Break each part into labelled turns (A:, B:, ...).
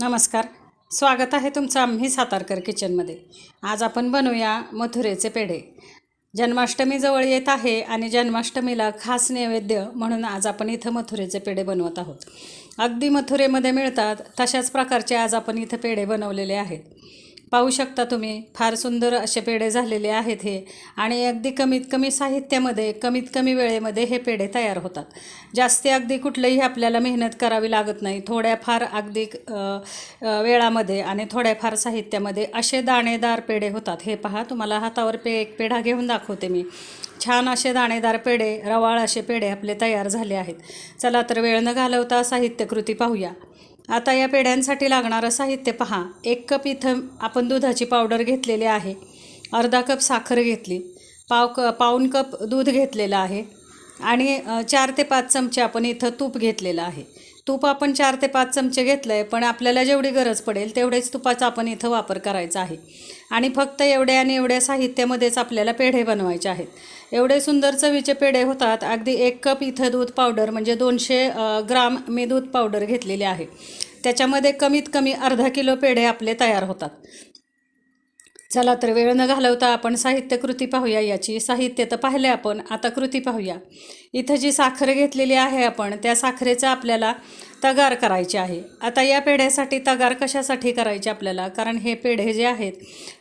A: नमस्कार. स्वागत आहे तुमचं आम्ही सातारकर किचनमध्ये. आज आपण बनवूया मथुरेचे पेढे. जन्माष्टमी जवळ येत आहे आणि जन्माष्टमीला खास नैवेद्य म्हणून आज आपण इथं मथुरेचे पेढे बनवत आहोत. अगदी मथुरेमध्ये मिळतात तशाच प्रकारचे आज आपण इथं पेढे बनवलेले आहेत. पाहू शकता तुम्ही. फार सुंदर असे पेढे झालेले आहेत हे. आणि अगदी कमीत कमी साहित्यामध्ये कमीत कमी वेळेमध्ये हे पेढे तयार होतात. जास्ती अगदी कुठलंही आपल्याला मेहनत करावी लागत नाही. थोड्याफार अगदी वेळामध्ये आणि थोड्याफार साहित्यामध्ये असे दाणेदार पेढे होतात. हे पहा तुम्हाला हातावर पे एक पेढा घेऊन दाखवते मी. छान असे दाणेदार पेढे रवाळ असे पेढे आपले तयार झाले आहेत. चला तर वेळ न घालवता साहित्यकृती पाहूया. आता या पेढ्यांसाठी लागणारं साहित्य पहा. एक कप इथं आपण दुधाची पावडर घेतलेली आहे. अर्धा कप साखर घेतली. पाव क पाऊन कप दूध घेतलेलं आहे. आणि चार ते पाच चमचे आपण इथं तूप घेतलेलं आहे. तूप आपण चार ते पाच चमचे घेतलं आहे पण आपल्याला जेवढी गरज पडेल तेवढेच तुपाचा आपण इथं वापर करायचा आहे. आणि फक्त एवढ्या आणि एवढ्या साहित्यामध्येच आपल्याला पेढे बनवायचे आहेत. एवढे सुंदर चवीचे पेढे होतात. अगदी एक कप इथं दूध पावडर म्हणजे दोनशे ग्राम मी दूध पावडर घेतलेली आहे. त्याच्यामध्ये कमीत कमी अर्धा किलो पेढे आपले तयार होतात. चला तर वेळ न घालवता आपण साहित्य कृती पाहूया याची. साहित्य तर पाहिले आपण आता कृती पाहूया. इथं जी साखर घेतलेली आहे आपण त्या साखरेचा आपल्याला तगार करायची आहे. आता या पेढ्यासाठी तगार कशासाठी करायचे आपल्याला? कारण हे पेढे जे आहेत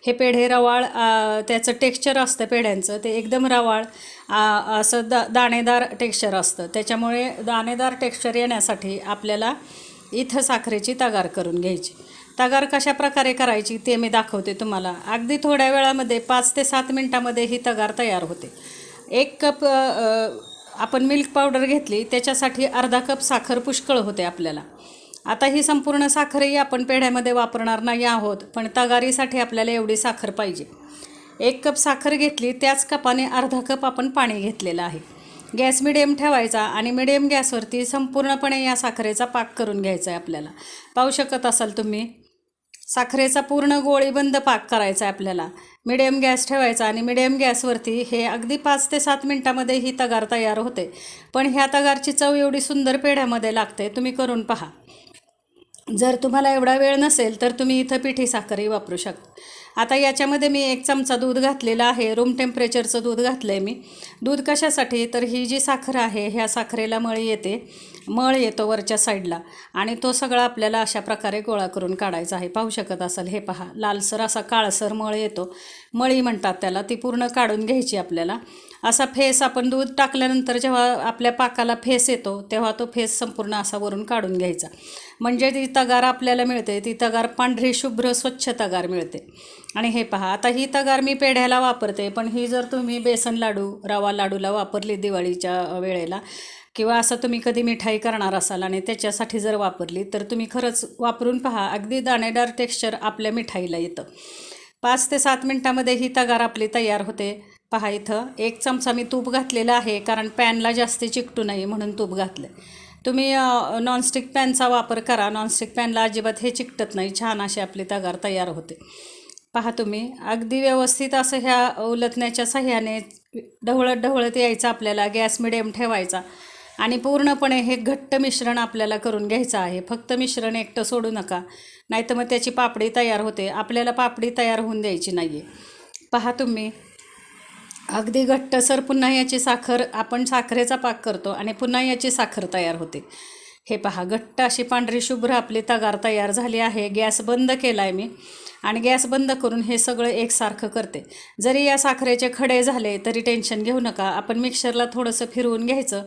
A: हे पेढे रवाळ त्याचं टेक्स्चर असतं पेढ्यांचं. ते एकदम रवाळ असं दा दाणेदार टेक्स्चर असतं. त्याच्यामुळे दाणेदार टेक्स्चर येण्यासाठी आपल्याला इथं साखरेची तगार करून घ्यायची. तगार कशा प्रकारे करायची ते मी दाखवते तुम्हाला. अगदी थोड्या वेळामध्ये पाच ते सात मिनटामध्ये ही तगार तयार होते. एक कप आपण मिल्क पावडर घेतली त्याच्यासाठी अर्धा कप साखर पुष्कळ होते आपल्याला. आता ही संपूर्ण साखरही आपण पेढ्यामध्ये वापरणार नाही आहोत पण तगारीसाठी आपल्याला एवढी साखर पाहिजे. एक कप साखर घेतली त्याच कपाने अर्धा कप आपण पाणी घेतलेलं आहे. गॅस मिडियम ठेवायचा आणि मिडियम गॅसवरती संपूर्णपणे या साखरेचा पाक करून घ्यायचा आहे आपल्याला. पाहू शकत असाल तुम्ही? साखरेचा पूर्ण गोळीबंद पाक करायचा आहे आपल्याला. मिडियम गॅस ठेवायचा आणि मिडियम गॅसवरती हे अगदी पाच ते सात मिनटामध्ये ही तगार तयार होते. पण ह्या तगारची चव एवढी सुंदर पेढ्यामध्ये लागते तुम्ही करून पहा. जर तुम्हाला एवढा वेळ नसेल तर तुम्ही इथं पिठी साखरही वापरू शकता. आता याच्यामध्ये मी एक चमचा दूध घातलेला आहे. रूम टेम्परेचरचं दूध घातलं आहे मी. दूध कशासाठी? तर ही जी साखर आहे ह्या साखरेला मळ येते. मळ येतो वरच्या साईडला आणि तो सगळा आपल्याला अशा प्रकारे गोळा करून काढायचा आहे. पाहू शकत असाल हे पहा. लालसर असा काळसर मळ येतो. मळी म्हणतात त्याला. ती पूर्ण काढून घ्यायची आपल्याला. असा फेस आपण दूध टाकल्यानंतर जेव्हा आपल्या पाकाला फेस येतो तेव्हा तो फेस संपूर्ण असा वरून काढून घ्यायचा. म्हणजे ती तगार आपल्याला मिळते ती तगार पांढरी शुभ्र स्वच्छ तगार मिळते. आणि हे पहा आता ही तगार मी पेढ्याला वापरते पण ही जर तुम्ही बेसन लाडू रवा लाडूला वापरली दिवाळीच्या वेळेला किंवा असं तुम्ही कधी मिठाई करणार असाल आणि त्याच्यासाठी जर वापरली तर तुम्ही खरंच वापरून पहा अगदी दाणेदार टेक्स्चर आपल्या मिठाईला येतं. पाच ते सात मिनटामध्ये ही तगार आपली तयार होते. पहा इथं एक चमचा मी तूप घातलेलं आहे कारण पॅनला जास्ती चिकटू नये म्हणून तूप घातलं तुम्ही नॉनस्टिक पॅनचा वापर करा. नॉनस्टिक पॅनला अजिबात हे चिकटत नाही छान अशी आपली तगार तयार होते. पहा तुम्ही. अगदी व्यवस्थित असं ह्या उलटण्याच्या सह्याने ढवळत ढवळत यायचं आपल्याला गॅस मिडियम ठेवायचा. आणि पूर्णपणे हे घट्ट मिश्रण आपल्याला करून घ्यायचं आहे. फक्त मिश्रण एकटं सोडू नका. नाहीतर मग त्याची पापडी तयार होते. आपल्याला पापडी तयार होऊन द्यायची नाही आहे पहा तुम्ही. अगदी घट्टसर पुन्हा याची साखर आपण साखरेचा पाक करतो आणि पुन्हा याची साखर तयार होते. हे पहा घट्ट अशी पांढरी शुभ्र आपली तगार तयार झाली आहे. गॅस बंद केला आहे मी. आणि गॅस बंद करून हे सगळं एकसारखं करते. जरी या साखरेचे खडे झाले तरी टेन्शन घेऊ नका. आपण मिक्सरला थोडंसं फिरवून घ्यायचं.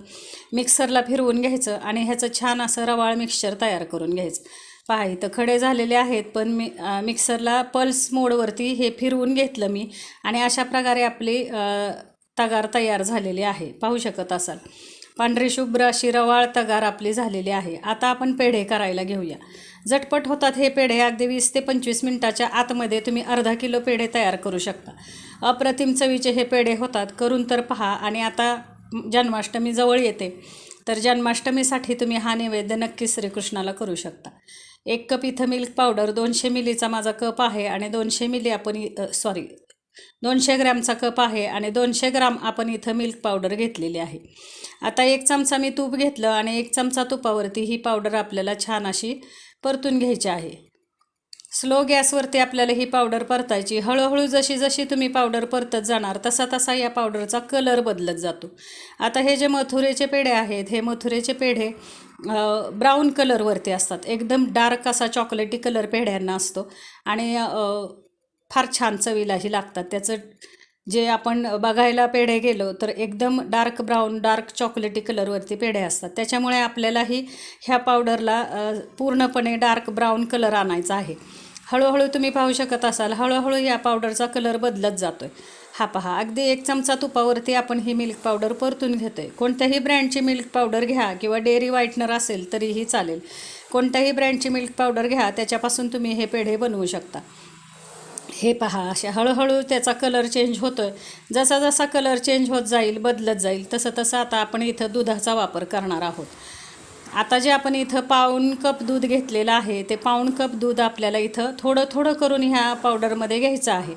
A: मिक्सरला फिरवून घ्यायचं आणि ह्याचं छान असं रवाळ मिक्सचर तयार करून घ्यायचं. पहा इथं खडे झालेले आहेत पण मी मिक्सरला पल्स मोडवरती हे फिरवून घेतलं मी. आणि अशा प्रकारे आपली तगार तयार झालेली आहे. पाहू शकत असाल. पांढरी शुभ्र अशी रवाळ तगार आपली झालेली आहे. आता आपण पेढे करायला घेऊया. झटपट होतात हे पेढे. अगदी वीस ते पंचवीस मिनटाच्या आतमध्ये तुम्ही अर्धा किलो पेढे तयार करू शकता. अप्रतिम चवीचे हे पेढे होतात. करून तर पहा आणि आता जन्माष्टमी जवळ येते. तर जन्माष्टमीसाठी तुम्ही हा नैवेद्य नक्कीच श्रीकृष्णाला करू शकता. एक कप इथं मिल्क पावडर दोनशे मिलीचा माझा कप आहे आणि दोनशे मिली आपण सॉरी दोनशे ग्रॅमचा कप आहे आणि दोनशे ग्राम आपण इथं मिल्क पावडर घेतलेली आहे. आता एक चमचा मी तूप घेतलं आणि एक चमचा तुपावरती ही पावडर आपल्याला छान अशी परतून घ्यायची आहे. स्लो गॅसवरती आपल्याला ही पावडर परतायची. हळूहळू जशी जशी तुम्ही पावडर परतत जाणार तसा तसा या पावडरचा कलर बदलत जातो. आता हे जे मथुरेचे पेढे आहेत हे मथुरेचे पेढे ब्राऊन कलरवरती असतात. एकदम डार्क असा चॉकलेटी कलर पेढ्यांना असतो. आणि फार छान चवीलाही लागतात. त्याचं जे आपण बघायला पेढे गेलो तर एकदम डार्क ब्राऊन डार्क चॉकलेटी कलरवरती पेढे असतात. त्याच्यामुळे आपल्यालाही ह्या पावडरला पूर्णपणे डार्क ब्राऊन कलर आणायचा आहे. हळूहळू तुम्ही पाहू शकत असाल हळूहळू या पावडरचा कलर बदलत जातो आहे हा पहा अगदी एक चमचा तुपावरती आपण ही मिल्क पावडर परतून घेतो आहे कोणत्याही ब्रँडची मिल्क पावडर घ्या किंवा डेअरी व्हाईटनर असेल तरीही चालेल. कोणत्याही ब्रँडची मिल्क पावडर घ्या त्याच्यापासून तुम्ही हे पेढे बनवू शकता. हे पहा अशा हळूहळू त्याचा कलर चेंज होतो आहे जसा जसा कलर चेंज होत जाईल बदलत जाईल तसं तसं आता आपण इथं दुधाचा वापर करणार आहोत. आता जे आपण इथं पाऊण कप दूध घेतलेलं आहे ते पाऊण कप दूध आपल्याला इथं थोडं थोडं करून ह्या पावडरमध्ये घ्यायचं आहे.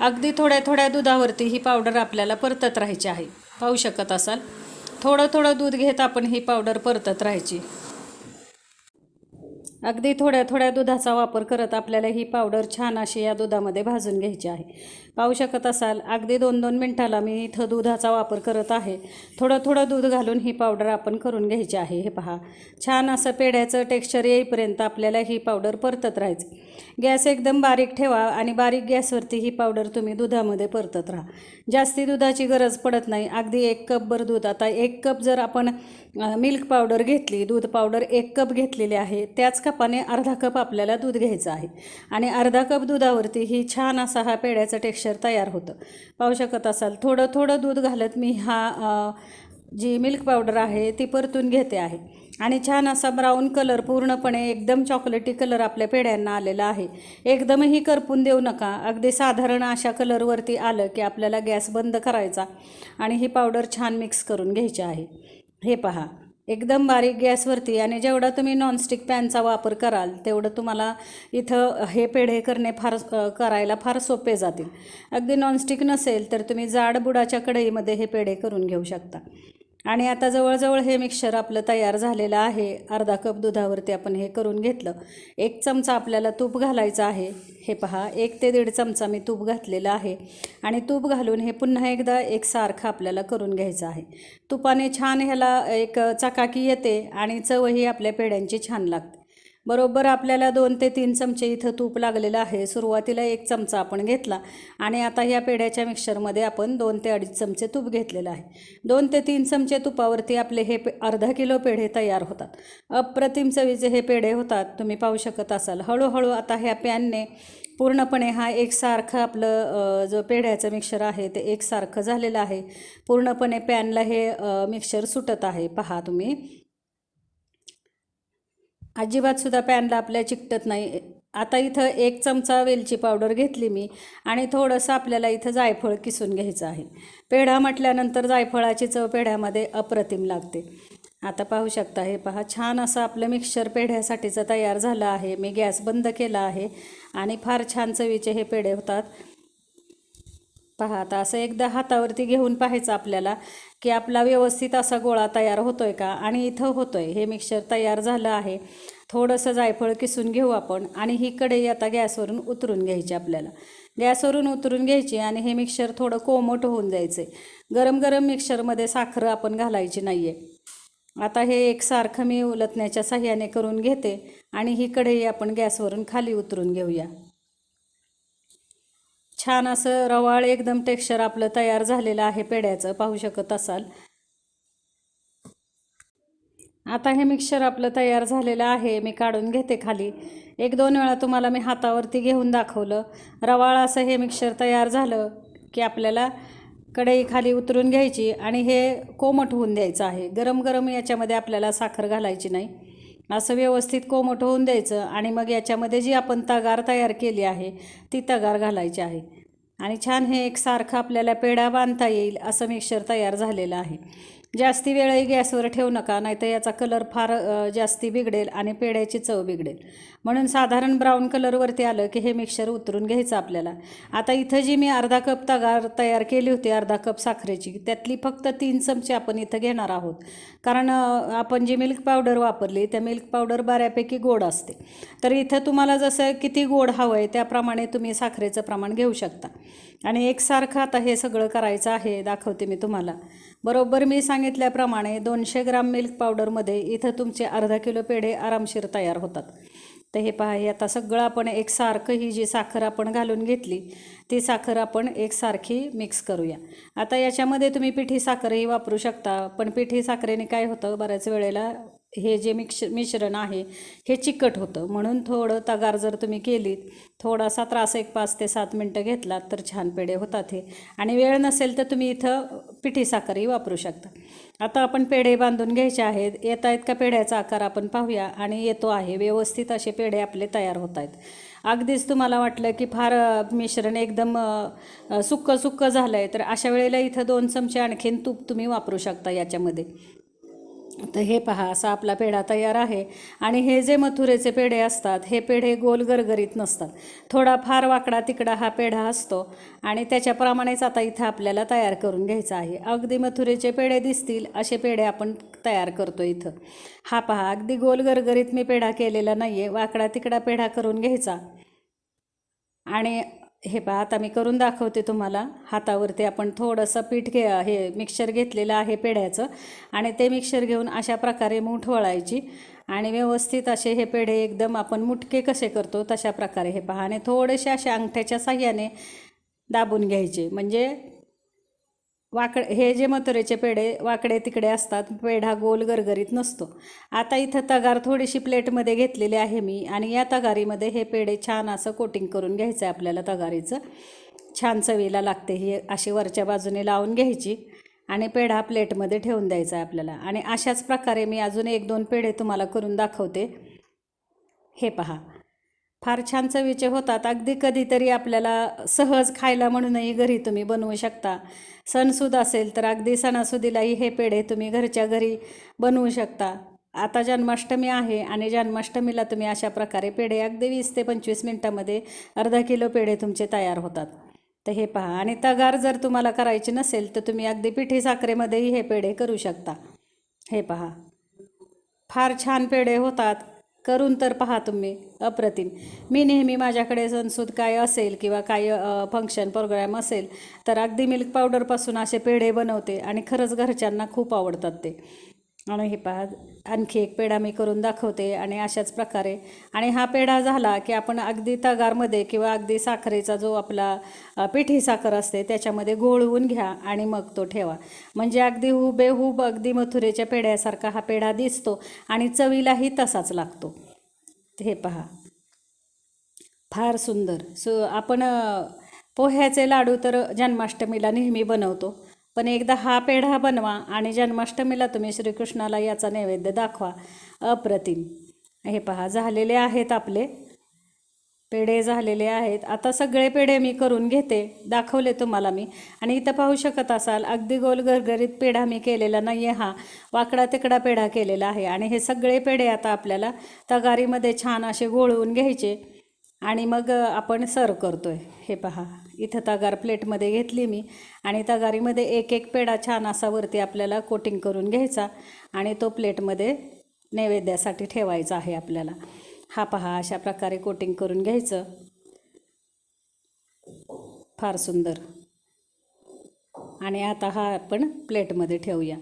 A: अगदी थोड्या थोड्या दुधावरती ही पावडर आपल्याला परतत राहायची आहे. पाहू शकत असाल? थोडं थोडं दूध घेत आपण ही पावडर परतत राहायची. अगदी थोड्या थोड्या दुधाचा वापर करत आपल्याला ही पावडर छान अशी या दुधामध्ये भाजून घ्यायची आहे. पाहू शकत असाल. अगदी दोन दोन मिनटाला मी इथं दुधाचा वापर करत आहे. थोडं थोडं दूध घालून ही पावडर आपण करून घ्यायची आहे. हे पहा. छान असं पेढ्याचं टेक्स्चर येईपर्यंत आपल्याला ही पावडर परतत राहायचं. गॅस एकदम बारीक ठेवा आणि बारीक गॅसवरती ही पावडर तुम्ही दुधामध्ये परतत राहा. जास्ती दुधाची गरज पडत नाही. अगदी एक कपभर दूध. आता एक कप जर आपण मिल्क पावडर घेतली दूध पावडर एक कप घेतलेली आहे त्याच कपाने अर्धा कप आपल्याला दूध घ्यायचं आहे. आणि अर्धा कप दुधावरती ही छान असा हा पेढ्याचं टेक्स्चर तयार होतं. पाहू शकत असाल थोडं थोडं दूध घालत मी हा जी मिल्क पावडर आहे ती परतून घेते आहे. आणि छान असा ब्राऊन कलर पूर्णपणे एकदम चॉकलेटी कलर आपल्या पेढ्यांना आलेला आहे. एकदमही करपून देऊ नका. अगदी साधारण अशा कलरवरती आलं की आपल्याला गॅस बंद करायचा आणि ही पावडर छान मिक्स करून घ्यायची आहे. हे पहा. एकदम बारीक गॅसवरती आणि जेवढा तुम्ही नॉनस्टिक पॅनचा वापर कराल तेवढं तुम्हाला इथं हे पेढे करणे फार करायला फार सोपे जातील. अगदी नॉनस्टिक नसेल तर तुम्ही जाड बुडाच्या कढईमध्ये हे पेढे करून घेऊ शकता. आणि आता जवळजवळ हे मिक्सर आपलं तयार झालेलं आहे. अर्धा कप दुधावरती आपण हे करून घेतलं. एक चमचा आपल्याला तूप घालायचं आहे. हे पहा एक ते दीड चमचा मी तूप घातलेलं आहे. आणि तूप घालून हे पुन्हा एकदा एकसारखं आपल्याला करून घ्यायचं आहे. तुपाने छान ह्याला एक चकाकी येते आणि चवही आपल्या पेढ्यांची छान लागते. बरोबर आपल्याला दोन ते तीन चमचे इथं तूप लागलेलं आहे. सुरुवातीला एक चमचा आपण घेतला आणि आता ह्या पेढ्याच्या मिक्सरमध्ये आपण दोन ते अडीच चमचे तूप घेतलेलं आहे. दोन ते तीन चमचे तुपावरती आपले हे पे अर्धा किलो पेढे तयार होतात. अप्रतिम चवीचे हे पेढे होतात. तुम्ही पाहू शकत असाल. हळूहळू आता ह्या पॅनने पूर्णपणे हा एकसारखं आपलं जो पेढ्याचं मिक्सर आहे ते एकसारखं झालेलं आहे. पूर्णपणे पॅनला हे मिक्सर सुटत आहे. पहा तुम्ही. अजिबात सुद्धा पॅनला आपल्या चिकटत नाही. आता इथं एक चमचा वेलची पावडर घेतली मी आणि थोडंसं आपल्याला इथं जायफळ किसून घ्यायचं आहे. पेढा म्हटल्यानंतर जायफळाची चव पेढ्यामध्ये अप्रतिम लागते. आता पाहू शकता हे पहा छान असं आपलं मिक्सचर पेढ्यासाठीचं तयार झालं आहे. मी गॅस बंद केला आहे आणि फार छान चवीचे हे पेढे होतात. पहा आता असं एकदा हातावरती घेऊन पाहायचं आपल्याला की आपला व्यवस्थित असा गोळा तयार होतोय का? आणि इथं होतोय. हे मिक्सचर तयार झालं आहे. थोडंसं जायफळ किसून घेऊ आपण आणि ही कढई आता गॅसवरून उतरून घ्यायची आपल्याला. गॅसवरून उतरून घ्यायची आणि हे मिक्सचर थोडं कोमट होऊन जायचं गरम गरम मिक्सचरमध्ये साखर आपण घालायची नाही आहे आता हे एकसारखं मी उलटण्याच्या साह्याने करून घेते आणि ही कढई आपण गॅसवरून खाली उतरून घेऊया. छान असं रवाळ एकदम टेक्स्चर आपलं तयार झालेलं आहे पेढ्याचं. पाहू शकत असाल. आता हे मिक्सचर आपलं तयार झालेलं आहे. मी काढून घेते खाली. एक दोन वेळा तुम्हाला मी हातावरती घेऊन दाखवलं. रवाळ असं हे मिक्सचर तयार झालं की आपल्याला कढई खाली उतरून घ्यायची आणि हे कोमट होऊन द्यायचं आहे. गरम गरम याच्यामध्ये आपल्याला साखर घालायची नाही. असं व्यवस्थित कोमट होऊन द्यायचं आणि मग याच्यामध्ये जी आपण तगार तयार केली आहे ती तगार घालायची आहे. आणि छान हे एकसारखं आपल्याला पेढा बांधता येईल असं मिक्सर तयार झालेलं आहे. जास्ती वेळही गॅसवर ठेवू नका नाहीतर याचा कलर फार जास्ती बिघडेल आणि पेढ्याची चव बिघडेल. म्हणून साधारण ब्राऊन कलरवरती आलं की हे मिक्सर उतरून घ्यायचं आपल्याला. आता इथं जी मी अर्धा कप तगार तयार केली होती अर्धा कप साखरेची त्यातली फक्त तीन चमचे आपण इथं घेणार आहोत. कारण आपण जी मिल्क पावडर वापरली त्या मिल्क पावडर बऱ्यापैकी गोड असते. तर इथं तुम्हाला जसं किती गोड हवं आहे त्याप्रमाणे तुम्ही साखरेचं प्रमाण घेऊ शकता. आणि एकसारखं आता हे सगळं करायचं आहे दाखवते मी तुम्हाला. बरोबर मी सांगितल्याप्रमाणे दोनशे ग्राम मिल्क पावडरमध्ये इथं तुमचे अर्धा किलो पेढे आरामशीर तयार होतात. तर हे पहा हे आता सगळं आपण एकसारखं ही जी साखर आपण घालून घेतली ती साखर आपण एकसारखी मिक्स करूया. आता याच्यामध्ये तुम्ही पिठी साखरही वापरू शकता पण पिठी साखरेने काय होतं बऱ्याच वेळेला हे जे मिक्श मिश्रण आहे हे चिकट होतं. म्हणून थोडं तगार जर तुम्ही केलीत थोडासा त्रास एक पाच ते सात मिनटं घेतलात तर छान पेढे होतात हे. आणि वेळ नसेल तर तुम्ही इथं पिठी साखरही वापरू शकता. आता आपण पेढे बांधून घ्यायचे आहेत. येत आहेत का पेढ्याचा आकार आपण पाहूया. आणि येतो आहे. व्यवस्थित असे पेढे आपले तयार होत आहेत. अगदीच तुम्हाला वाटलं की फार मिश्रण एकदम सुक्कं सुक्कं झालं आहे तर अशा वेळेला इथं दोन चमचे आणखीन तूप तुम्ही वापरू शकता याच्यामध्ये. तर हे पहा असा आपला पेढा तयार आहे. आणि हे जे मथुरेचे पेढे असतात हे पेढे गोल गरगरीत नसतात. थोडा फार वाकडा तिकडा हा पेढा असतो आणि त्याच्याप्रमाणेच आता इथं आपल्याला तयार करून घ्यायचा आहे. अगदी मथुरेचे पेढे दिसतील असे पेढे आपण तयार करतो इथं. हा पहा अगदी गोल गरगरीत मी पेढा केलेला नाही आहे वाकडा तिकडा पेढा करून घ्यायचा. आणि हे पहा आता मी करून दाखवते तुम्हाला. हातावरती आपण थोडंसं पीठ घे हे मिक्सर घेतलेलं आहे पेढ्याचं. आणि ते मिक्सर घेऊन अशा प्रकारे मूठ वळायची. आणि व्यवस्थित असे हे पेढे एकदम आपण मुटके कसे करतो तशा प्रकारे हे पहा. आणि थोडेसे असे अंगठ्याच्या साह्याने दाबून घ्यायचे. म्हणजे वाकड हे जे मथुरेचे पेढे वाकडे तिकडे असतात पेढा गोल गरगरीत नसतो. आता इथं तगार थोडीशी प्लेटमध्ये घेतलेली आहे मी आणि या तगारीमध्ये हे पेढे छान असं कोटिंग करून घ्यायचं आहे आपल्याला तगारीचं. छान चवीला लागते ही अशी वरच्या बाजूने लावून घ्यायची आणि पेढा प्लेटमध्ये ठेवून द्यायचा आहे आपल्याला. आणि अशाच प्रकारे मी अजून एक दोन पेढे तुम्हाला करून दाखवते. हे पहा. फार छान चवीचे होतात. अगदी कधीतरी आपल्याला सहज खायला म्हणूनही घरी तुम्ही बनवू शकता. सणसूद असेल तर अगदी सणासुदीलाही हे पेढे तुम्ही घरच्या घरी बनवू शकता. आता जन्माष्टमी आहे आणि जन्माष्टमीला तुम्ही अशा प्रकारे पेढे अगदी वीस ते पंचवीस मिनटामध्ये अर्धा किलो पेढे तुमचे तयार होतात. तर हे पहा. आणि तगार जर तुम्हाला करायची नसेल तर तुम्ही अगदी पिठी साखरेमध्येही हे पेढे करू शकता. हे पहा. फार छान पेढे होतात. करून तर पहा तुम्ही अप्रतिम. मी नेहमी माझ्याकडे सणसूद काय असेल किंवा काय फंक्शन प्रोग्राम असेल तर अगदी मिल्क पावडरपासून असे पेढे बनवते आणि खरंच घरच्यांना खूप आवडतात ते. आणि हे पहा आणखी एक पेढा मी करून दाखवते आणि अशाच प्रकारे. आणि हा पेढा झाला की आपण अगदी तगारमध्ये किंवा अगदी साखरेचा जो आपला पिठी साखर असते त्याच्यामध्ये घोळवून घ्या आणि मग तो ठेवा. म्हणजे अगदी हुबेहूब अगदी मथुरेच्या पेढ्यासारखा हा पेढा दिसतो आणि चवीलाही तसाच लागतो. हे पहा. फार सुंदर. सो आपण पोह्याचे लाडू तर जन्माष्टमीला नेहमी बनवतो. पण एकदा हा पेढा बनवा आणि जन्माष्टमीला तुम्ही श्रीकृष्णाला याचा नैवेद्य दाखवा. अप्रतिम. हे पहा झालेले आहेत आपले. पेढे झालेले आहेत. आता सगळे पेढे मी करून घेते. दाखवले तुम्हाला मी. आणि इथं पाहू शकत असाल अगदी गोल गरगरीत पेढा मी केलेला नाही आहे हा. वाकडा तिकडा पेढा केलेला आहे. आणि हे सगळे पेढे आता आपल्याला तगारीमध्ये छान असे घोळवून घ्यायचे. आणि मग आपण सर्व करतो आहे हे पहा इथं तगार प्लेटमध्ये घेतली मी आणि तगारीमध्ये एक एक पेढा छान असा वरती आपल्याला कोटिंग करून घ्यायचा आणि तो प्लेटमध्ये नैवेद्यासाठी ठेवायचा आहे आपल्याला. हा पहा अशा प्रकारे कोटिंग करून घ्यायचं. फार सुंदर. आणि आता हा आपण प्लेटमध्ये ठेवूया.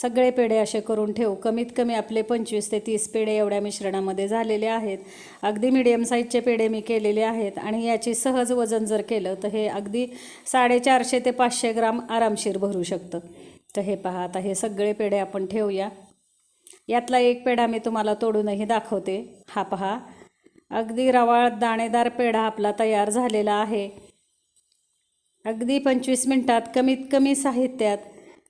A: सगळे पेढे असे करून ठेवू. कमीत कमी आपले पंचवीस ते तीस पेढे एवढ्या मिश्रणामध्ये झालेले आहेत. अगदी मिडियम साईजचे पेढे मी केलेले आहेत आणि याची सहज वजन जर केलं तर हे अगदी साडेचारशे ते पाचशे ग्राम आरामशीर भरू शकतं. तर हे पहा आता हे सगळे पेढे आपण ठेवूया. यातला एक पेढा मी तुम्हाला तोडूनही दाखवते. हा पहा अगदी रवाळ दाणेदार पेढा आपला तयार झालेला आहे. अगदी पंचवीस मिनटात कमीत कमी साहित्यात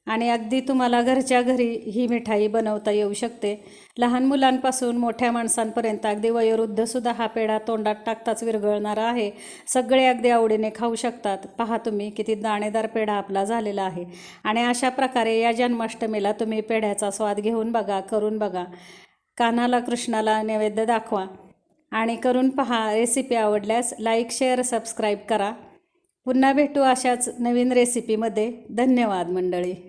A: आणि अगदी तुम्हाला घरच्या घरी ही मिठाई बनवता येऊ शकते. लहान मुलांपासून मोठ्या माणसांपर्यंत अगदी वयोवृद्धसुद्धा हा पेढा तोंडात टाकताच विरघळणारा आहे. सगळे अगदी आवडीने खाऊ शकतात. पहा तुम्ही किती दाणेदार पेढा आपला झालेला आहे. आणि अशा प्रकारे या जन्माष्टमीला तुम्ही पेढ्याचा स्वाद घेऊन बघा करून बघा. कान्हाला कृष्णाला नैवेद्य दाखवा. आणि करून पहा रेसिपी आवडल्यास लाईक शेअर सबस्क्राईब करा. पुन्हा भेटू अशाच नवीन रेसिपीमध्ये धन्यवाद मंडळी.